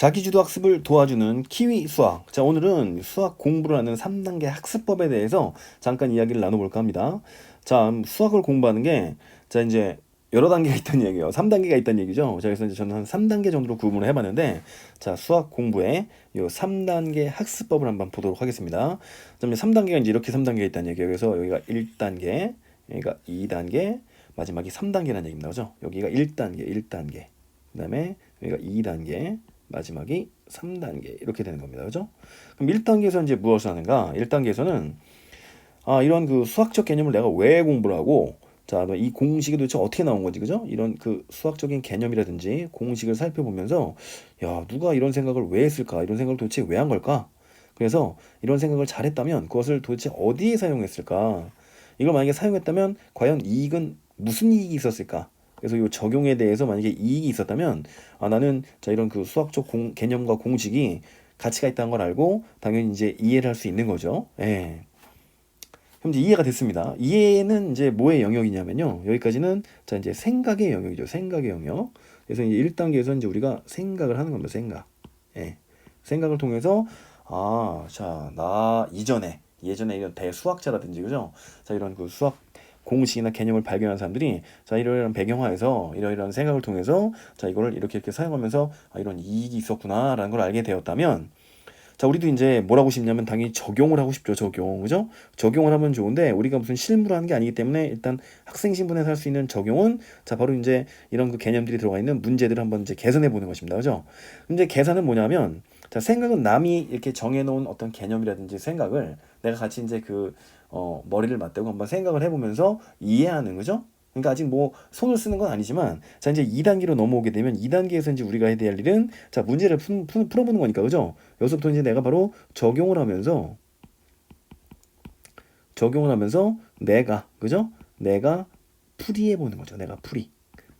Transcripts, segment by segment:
자기주도 학습을 도와주는 키위 수학. 자, 오늘은 수학 공부를 하는 3단계 학습법에 대해서 잠깐 이야기를 나눠볼까 합니다. 자, 음, 수학을 공부하는 게, 자, 이제 여러 단계가 있다는 얘기예요. 3단계가 있다는 얘기죠. 자, 그래서 이제 저는 한 3단계 정도로 구분을 해봤는데, 자, 수학 공부의 요 3단계 학습법을 한번 보도록 하겠습니다. 자, 3단계가 이제 이렇게 3단계가 있다는 얘기예요. 그래서 여기가 1단계, 여기가 2단계, 마지막이 3단계라는 얘기입니다. 그죠? 여기가 1단계, 1단계. 그 다음에 여기가 2단계, 마지막이 3단계 이렇게 되는 겁니다. 그죠? 그럼 1단계에서 이제 무엇을 하는가? 1단계에서는 아, 이런 그 수학적 개념을 내가 왜 공부를 하고 자, 너이 공식이 도대체 어떻게 나온 건지 그죠? 이런 그 수학적인 개념이라든지 공식을 살펴보면서 야, 누가 이런 생각을 왜 했을까? 이런 생각을 도대체 왜 한 걸까? 그래서 이런 생각을 잘했다면 그것을 도대체 어디에 사용했을까? 이걸 만약에 사용했다면 과연 이익은 무슨 이익이 있었을까? 그래서 이 적용에 대해서 만약에 이익이 있었다면 아 나는 자 이런 그 수학적 공, 개념과 공식이 가치가 있다는 걸 알고 당연히 이제 이해를 할 수 있는 거죠. 예. 그럼 이제 이해가 됐습니다. 이해는 이제 뭐의 영역이냐면요. 여기까지는 자 이제 생각의 영역이죠. 생각의 영역. 그래서 이제 1단계에서 이제 우리가 생각을 하는 겁니다. 생각. 예. 생각을 통해서 아, 자, 나 이전에 예전에 이런 대수학자라든지 그죠? 자, 이런 그 수학 공식이나 개념을 발견한 사람들이 자 이러이러한 배경화에서 이러이러한 생각을 통해서 자 이거를 이렇게 이렇게 사용하면서 아, 이런 이익이 있었구나라는 걸 알게 되었다면 자 우리도 이제 뭘 하고 싶냐면 당연히 적용을 하고 싶죠 적용. 그죠? 적용을 하면 좋은데 우리가 무슨 실무를 하는 게 아니기 때문에 일단 학생 신분에서 할 수 있는 적용은 자 바로 이제 이런 그 개념들이 들어가 있는 문제들을 한번 이제 개선해 보는 것입니다. 그죠? 근데 계산은 뭐냐면 자 생각은 남이 이렇게 정해놓은 어떤 개념이라든지 생각을 내가 같이 이제 그 어, 머리를 맞대고 한번 생각을 해보면서 이해하는 거죠. 그러니까 아직 뭐 손을 쓰는 건 아니지만 자 이제 2단계로 넘어오게 되면 2단계에서 이제 우리가 해야 될 일은 자 문제를 푸, 푸, 풀어보는 거니까 그죠? 여기서부터 이제 내가 바로 적용을 하면서 적용을 하면서 내가 그죠? 내가 풀이해 보는 거죠. 내가 풀이.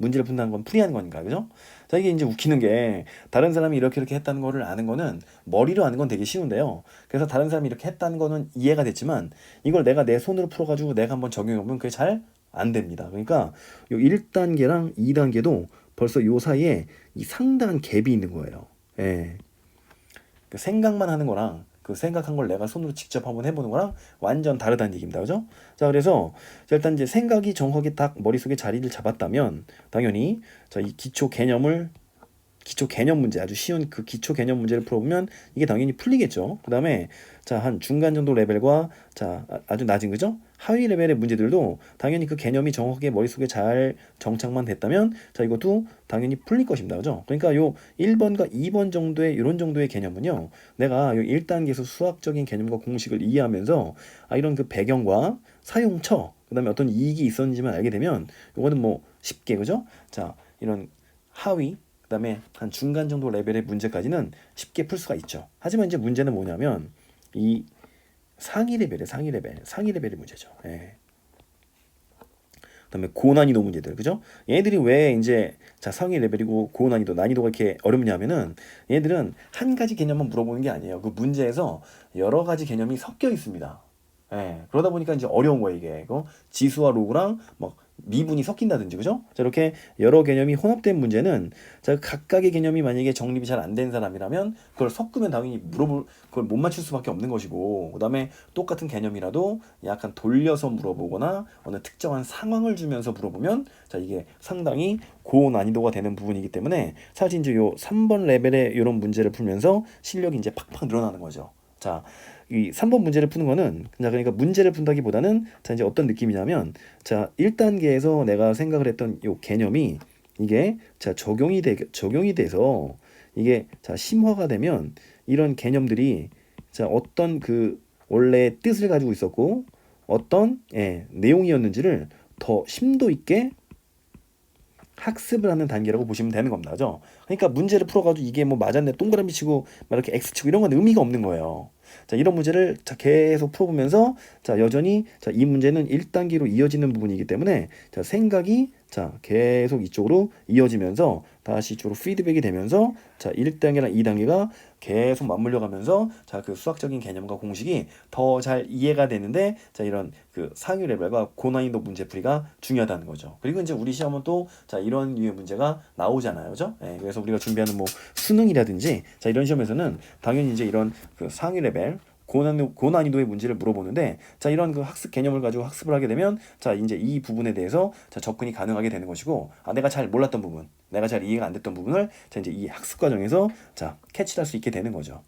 문제를 푼다는 건 풀이하는 거니까 그죠? 자 이게 이제 웃기는 게 다른 사람이 이렇게 이렇게 했다는 거를 아는 거는 머리로 아는 건 되게 쉬운데요. 그래서 다른 사람이 이렇게 했다는 거는 이해가 됐지만 이걸 내가 내 손으로 풀어가지고 내가 한번 적용해 보면 그게 잘 안 됩니다. 그러니까 요 1단계랑 2단계도 벌써 요 사이에 이 상당한 갭이 있는 거예요. 예. 그 생각만 하는 거랑 그 생각한 걸 내가 손으로 직접 한번 해보는 거랑 완전 다르다는 얘기입니다. 그죠? 자, 그래서 자, 일단 이제 생각이 정확하게 딱 머릿속에 자리를 잡았다면 당연히 자, 이 기초 개념을 기초 개념 문제 아주 쉬운 그 기초 개념 문제를 풀어보면 이게 당연히 풀리겠죠. 그 다음에 자 한 중간 정도 레벨과 자 아- 아주 낮은 그죠? 하위 레벨의 문제들도 당연히 그 개념이 정확하게 머릿속에 잘 정착만 됐다면 자 이것도 당연히 풀릴 것입니다. 그죠? 그러니까 요 1번과 2번 정도의 이런 정도의 개념은요. 내가 요 1단계에서 수학적인 개념과 공식을 이해하면서 아 이런 그 배경과 사용처 그다음에 어떤 이익이 있었는지만 알게 되면 요거는 뭐 쉽게 그죠? 자 이런 하위 그다음에 한 중간 정도 레벨의 문제까지는 쉽게 풀 수가 있죠. 하지만 이제 문제는 뭐냐면 이 상위 레벨의 상위 레벨, 상위 레벨의 문제죠. 예. 그다음에 고난이도 문제들, 그죠? 얘들이 왜 이제 자 상위 레벨이고 고난이도, 난이도가 이렇게 어렵냐면은 얘들은 한 가지 개념만 물어보는 게 아니에요. 그 문제에서 여러 가지 개념이 섞여 있습니다. 예, 그러다 보니까 이제 어려운 거예요 이게. 그 지수와 로그랑 막 미분이 섞인다든지 그죠? 자 이렇게 여러 개념이 혼합된 문제는 자 각각의 개념이 만약에 정립이 잘 안 된 사람이라면 그걸 섞으면 당연히 물어볼 그걸 못 맞출 수밖에 없는 것이고 그다음에 똑같은 개념이라도 약간 돌려서 물어보거나 어느 특정한 상황을 주면서 물어보면 자 이게 상당히 고난이도가 되는 부분이기 때문에 사실 이제 요 3번 레벨의 이런 문제를 풀면서 실력이 이제 팍팍 늘어나는 거죠. 자, 이 3번 문제를 푸는 거는 자 그러니까 문제를 푼다기보다는 자 이제 어떤 느낌이냐면 자 1단계에서 내가 생각을 했던 요 개념이 이게 자 적용이 되 적용이 돼서 이게 자 심화가 되면 이런 개념들이 자 어떤 그 원래 뜻을 가지고 있었고 어떤 예, 내용이었는지를 더 심도 있게 학습을 하는 단계라고 보시면 되는 겁니다. 그죠? 그러니까 문제를 풀어가지고 이게 뭐 맞았네, 동그라미 치고 막 이렇게 X 치고 이런 건 의미가 없는 거예요. 자, 이런 문제를 자, 계속 풀어보면서 자, 여전히 자, 이 문제는 1단계로 이어지는 부분이기 때문에 자, 생각이 자, 계속 이쪽으로 이어지면서 다시 이쪽으로 피드백이 되면서 자, 1단계랑 2단계가 계속 맞물려 가면서 자, 그 수학적인 개념과 공식이 더 잘 이해가 되는데 자, 이런 그 상위 레벨과 고난이도 문제 풀이가 중요하다는 거죠. 그리고 이제 우리 시험은 또 자, 이런 류의 문제가 나오잖아요. 그죠? 예, 그래서 우리가 준비하는 뭐 수능이라든지 자, 이런 시험에서는 당연히 이제 이런 그 상위 레벨 고난도, 고난이도의 문제를 물어보는데 자 이런 그 학습 개념을 가지고 학습을 하게 되면 자 이제 이 부분에 대해서 자 접근이 가능하게 되는 것이고 아 내가 잘 몰랐던 부분 내가 잘 이해가 안 됐던 부분을 자 이제 이 학습 과정에서 자 캐치할 수 있게 되는 거죠.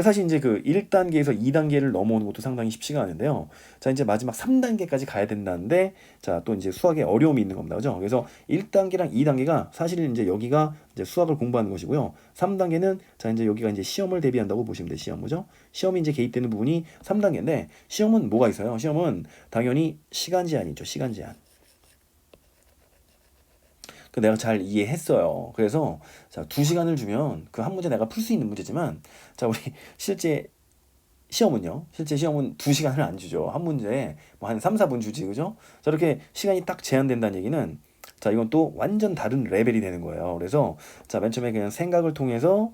사실 이제 그 1단계에서 2단계를 넘어오는 것도 상당히 쉽지가 않은데요. 자, 이제 마지막 3단계까지 가야 된다는데, 자, 또 이제 수학에 어려움이 있는 겁니다. 그죠? 그래서 1단계랑 2단계가 사실은 이제 여기가 이제 수학을 공부하는 것이고요. 3단계는 자, 이제 여기가 이제 시험을 대비한다고 보시면 돼요. 시험. 그죠? 시험이 이제 개입되는 부분이 3단계인데, 시험은 뭐가 있어요? 시험은 당연히 시간 제한이 있죠. 시간 제한. 그 내가 잘 이해했어요. 그래서 자, 두 시간을 주면 그 한 문제 내가 풀 수 있는 문제지만 자, 우리 실제 시험은요. 실제 시험은 두 시간을 안 주죠. 한 문제에 뭐 한 3, 4분 주지. 그죠? 자, 이렇게 시간이 딱 제한된다는 얘기는 자, 이건 또 완전 다른 레벨이 되는 거예요. 그래서 자, 맨 처음에 그냥 생각을 통해서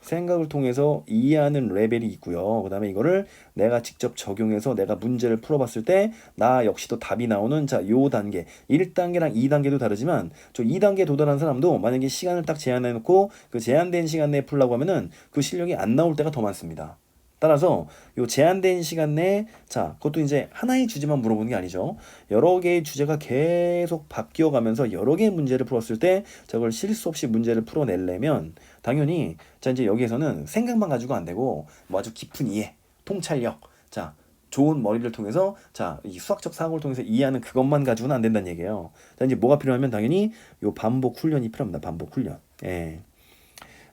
생각을 통해서 이해하는 레벨이 있고요. 그 다음에 이거를 내가 직접 적용해서 내가 문제를 풀어봤을 때 나 역시도 답이 나오는 자, 요 단계. 1단계랑 2단계도 다르지만 저 2단계에 도달한 사람도 만약에 시간을 딱 제한해 놓고 그 제한된 시간 내에 풀라고 하면은 그 실력이 안 나올 때가 더 많습니다. 따라서 요 제한된 시간 내에 자 그것도 이제 하나의 주제만 물어보는 게 아니죠 여러 개의 주제가 계속 바뀌어 가면서 여러 개의 문제를 풀었을 때 저걸 실수 없이 문제를 풀어내려면 당연히 자 이제 여기에서는 생각만 가지고 안 되고 뭐 아주 깊은 이해 통찰력 자 좋은 머리를 통해서 자 이 수학적 사고를 통해서 이해하는 그것만 가지고는 안 된다는 얘기예요 자 이제 뭐가 필요하면 당연히 요 반복 훈련이 필요합니다 반복 훈련 예.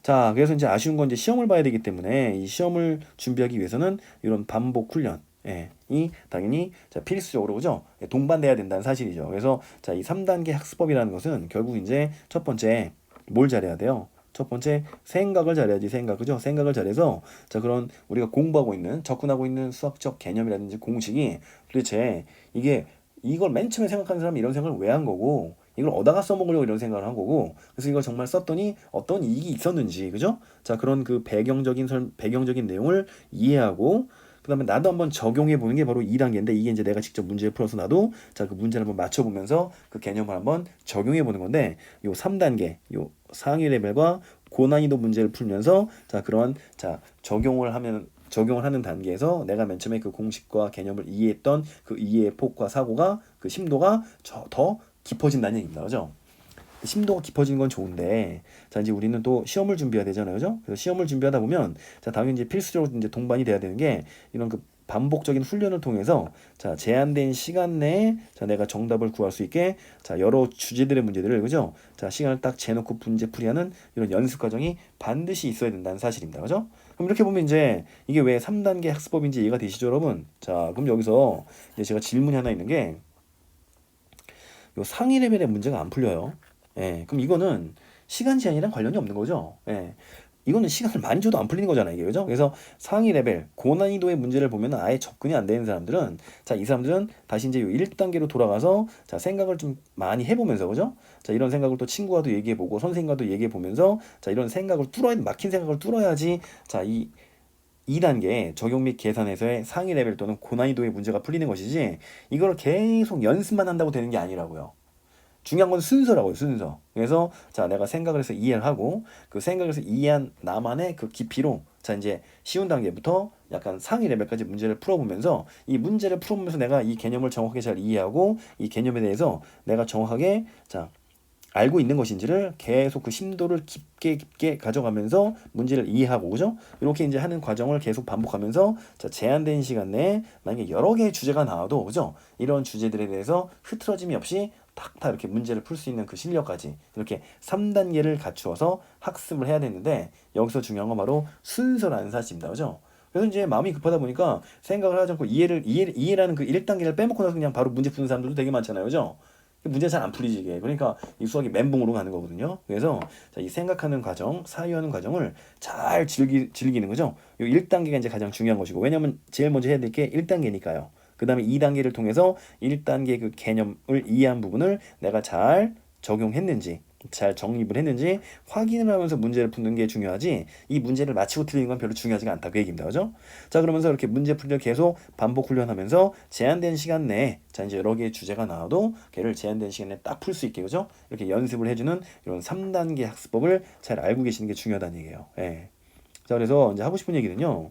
자, 그래서 이제 아쉬운 건 이제 시험을 봐야 되기 때문에 이 시험을 준비하기 위해서는 이런 반복 훈련, 예, 이 당연히 자, 필수적으로 그죠? 예, 동반돼야 된다는 사실이죠. 그래서 자, 이 3단계 학습법이라는 것은 결국 이제 첫 번째 뭘 잘해야 돼요? 첫 번째 생각을 잘해야지 생각 그죠 생각을 잘해서 자 그런 우리가 공부하고 있는 접근하고 있는 수학적 개념이라든지 공식이 도대체 이게 이걸 맨 처음에 생각하는 사람이 이런 생각을 왜 한 거고 이걸 어디다가 써먹으려고 이런 생각을 한 거고 그래서 이걸 정말 썼더니 어떤 이익이 있었는지 그죠? 자 그런 그 배경적인 설 배경적인 내용을 이해하고 그 다음에 나도 한번 적용해 보는 게 바로 2단계인데 이게 이제 내가 직접 문제를 풀어서 나도 자 그 문제를 한번 맞춰 보면서 그 개념을 한번 적용해 보는 건데 요 3단계 요 상위 레벨과 고난이도 문제를 풀면서 자 그런 자 적용을 하면 적용을 하는 단계에서 내가 맨 처음에 그 공식과 개념을 이해했던 그 이해의 폭과 사고가 그 심도가 더 깊어진다는 얘기입니다. 그죠? 심도가 깊어지는 건 좋은데 자 이제 우리는 또 시험을 준비해야 되잖아요. 그죠? 그래서 시험을 준비하다 보면 자 당연히 이제 필수적으로 이제 동반이 돼야 되는 게 이런 그 반복적인 훈련을 통해서 자 제한된 시간 내에 자 내가 정답을 구할 수 있게 자 여러 주제들의 문제들을 그죠? 자 시간을 딱 재놓고 문제 풀이하는 이런 연습 과정이 반드시 있어야 된다는 사실입니다. 그죠? 그럼 이렇게 보면 이제 이게 왜 3단계 학습법인지 이해가 되시죠, 여러분? 자, 그럼 여기서 이제 제가 질문이 하나 있는 게 요 상위 레벨의 문제가 안 풀려요. 예, 그럼 이거는 시간 제한이랑 관련이 없는 거죠. 예. 이거는 시간을 많이 줘도 안 풀리는 거잖아요, 이게 그죠? 그래서 상위 레벨 고난이도의 문제를 보면 아예 접근이 안 되는 사람들은 자, 이 사람들은 다시 이제 요 1단계로 돌아가서 자, 생각을 좀 많이 해보면서 그죠? 자, 이런 생각을 또 친구와도 얘기해보고 선생님과도 얘기해보면서 자, 이런 생각을 뚫어야 막힌 생각을 뚫어야지 자, 이 2단계 적용 및 계산에서의 상위 레벨 또는 고난이도의 문제가 풀리는 것이지 이걸 계속 연습만 한다고 되는 게 아니라고요. 중요한 건 순서라고요, 순서. 그래서 자, 내가 생각을 해서 이해를 하고 그 생각을 해서 이해한 나만의 그 깊이로 자, 이제 쉬운 단계부터 약간 상위 레벨까지 문제를 풀어보면서 이 문제를 풀어보면서 내가 이 개념을 정확하게 잘 이해하고 이 개념에 대해서 내가 정확하게 자, 알고 있는 것인지를 계속 그 심도를 깊게 깊게 가져가면서 문제를 이해하고 그죠? 이렇게 이제 하는 과정을 계속 반복하면서 자, 제한된 시간 내에 만약에 여러 개의 주제가 나와도 그죠? 이런 주제들에 대해서 흐트러짐이 없이 탁탁 이렇게 문제를 풀 수 있는 그 실력까지 이렇게 3단계를 갖추어서 학습을 해야 되는데 여기서 중요한 건 바로 순서라는 사실입니다. 그죠? 그래서 이제 마음이 급하다 보니까 생각을 하지 않고 이해를 이해, 이해라는 그 1단계를 빼먹고 나서 그냥 바로 문제 푸는 사람들도 되게 많잖아요. 그죠? 문제 잘 안 풀리지 이게. 그러니까 이 수학이 멘붕으로 가는 거거든요. 그래서 자, 이 생각하는 과정, 사유하는 과정을 잘 즐기, 즐기는 거죠. 요 1단계가 이제 가장 중요한 것이고 왜냐면 제일 먼저 해야 될 게 1단계니까요. 그 다음에 2단계를 통해서 1단계 그 개념을 이해한 부분을 내가 잘 적용했는지 잘 정립을 했는지 확인을 하면서 문제를 푸는 게 중요하지 이 문제를 마치고 틀리는 건 별로 중요하지가 않다. 그 얘기입니다. 그죠? 자 그러면서 이렇게 문제 풀이를 계속 반복 훈련하면서 제한된 시간 내에 자 이제 여러 개의 주제가 나와도 걔를 제한된 시간 내에 딱 풀 수 있게 그죠? 이렇게 연습을 해주는 이런 3단계 학습법을 잘 알고 계시는 게 중요하다는 얘기예요. 예. 자 그래서 이제 하고 싶은 얘기는요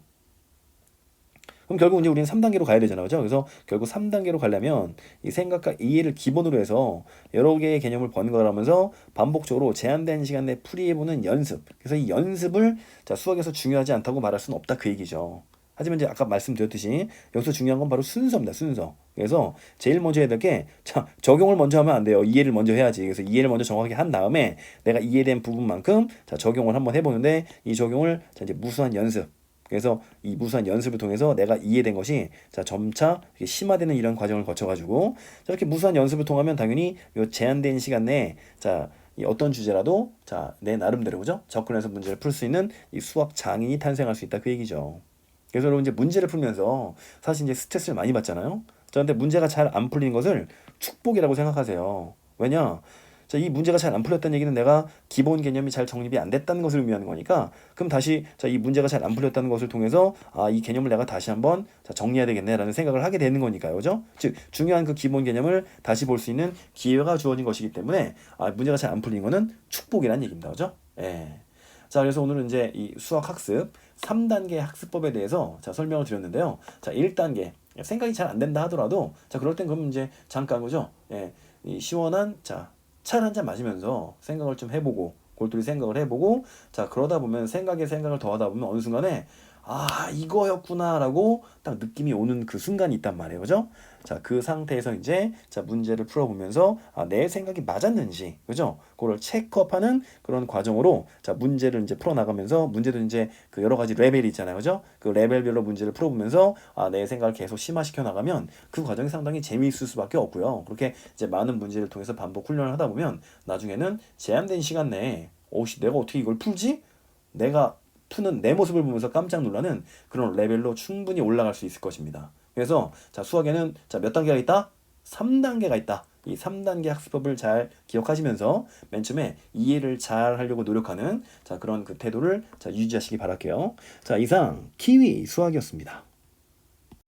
그럼 결국 이제 우리는 3단계로 가야 되잖아요. 그죠? 그래서 결국 3단계로 가려면 이 생각과 이해를 기본으로 해서 여러 개의 개념을 번갈아가면서 반복적으로 제한된 시간 내에 풀이해보는 연습. 그래서 이 연습을 자, 수학에서 중요하지 않다고 말할 수는 없다 그 얘기죠. 하지만 이제 아까 말씀드렸듯이 여기서 중요한 건 바로 순서입니다. 순서. 그래서 제일 먼저 해야 될 게 자, 적용을 먼저 하면 안 돼요. 이해를 먼저 해야지. 그래서 이해를 먼저 정확하게 한 다음에 내가 이해된 부분만큼 자, 적용을 한번 해 보는데 이 적용을 자, 이제 무수한 연습. 그래서 이 무수한 연습을 통해서 내가 이해된 것이 자 점차 이렇게 심화되는 이런 과정을 거쳐가지고 저렇게 무수한 연습을 통하면 당연히 요 제한된 시간 내에 자이 어떤 주제라도 자 내 나름대로 그죠 접근해서 문제를 풀 수 있는 이 수학 장인이 탄생할 수 있다 그 얘기죠. 그래서 여러분 이제 문제를 풀면서 사실 이제 스트레스를 많이 받잖아요. 저한테 문제가 잘 안 풀리는 것을 축복이라고 생각하세요. 왜냐? 자, 이 문제가 잘 안 풀렸다는 얘기는 내가 기본 개념이 잘 정립이 안 됐다는 것을 의미하는 거니까 그럼 다시 자, 이 문제가 잘 안 풀렸다는 것을 통해서 아, 이 개념을 내가 다시 한번 자, 정리해야 되겠네라는 생각을 하게 되는 거니까요. 그죠? 즉, 중요한 그 기본 개념을 다시 볼 수 있는 기회가 주어진 것이기 때문에 아, 문제가 잘 안 풀린 거는 축복이라는 얘기입니다. 그죠? 예. 자, 그래서 오늘은 이제 이 수학 학습 3단계 학습법에 대해서 자, 설명을 드렸는데요. 자, 1단계 생각이 잘 안 된다 하더라도 자, 그럴 땐 그럼 이제 잠깐 그죠? 예. 이 시원한 자, 차를 한 잔 마시면서 생각을 좀 해보고 골똘히 생각을 해보고 자 그러다 보면 생각에 생각을 더하다 보면 어느 순간에 아 이거였구나라고 딱 느낌이 오는 그 순간이 있단 말이에요. 그죠? 자 그 상태에서 이제 자 문제를 풀어보면서 아, 내 생각이 맞았는지 그죠? 그걸 체크업하는 그런 과정으로 자 문제를 이제 풀어나가면서 문제도 이제 그 여러 가지 레벨이 있잖아요. 그죠? 그 레벨별로 문제를 풀어보면서 아 내 생각을 계속 심화시켜 나가면 그 과정이 상당히 재미있을 수밖에 없고요. 그렇게 이제 많은 문제를 통해서 반복 훈련을 하다 보면 나중에는 제한된 시간 내에 오씨 내가 어떻게 이걸 풀지? 내가 푸는 내 모습을 보면서 깜짝 놀라는 그런 레벨로 충분히 올라갈 수 있을 것입니다. 그래서 자 수학에는 자 몇 단계가 있다? 3단계가 있다. 이 3단계 학습법을 잘 기억하시면서 맨 처음에 이해를 잘 하려고 노력하는 자 그런 그 태도를 자 유지하시기 바랄게요. 자 이상 키위 수학이었습니다.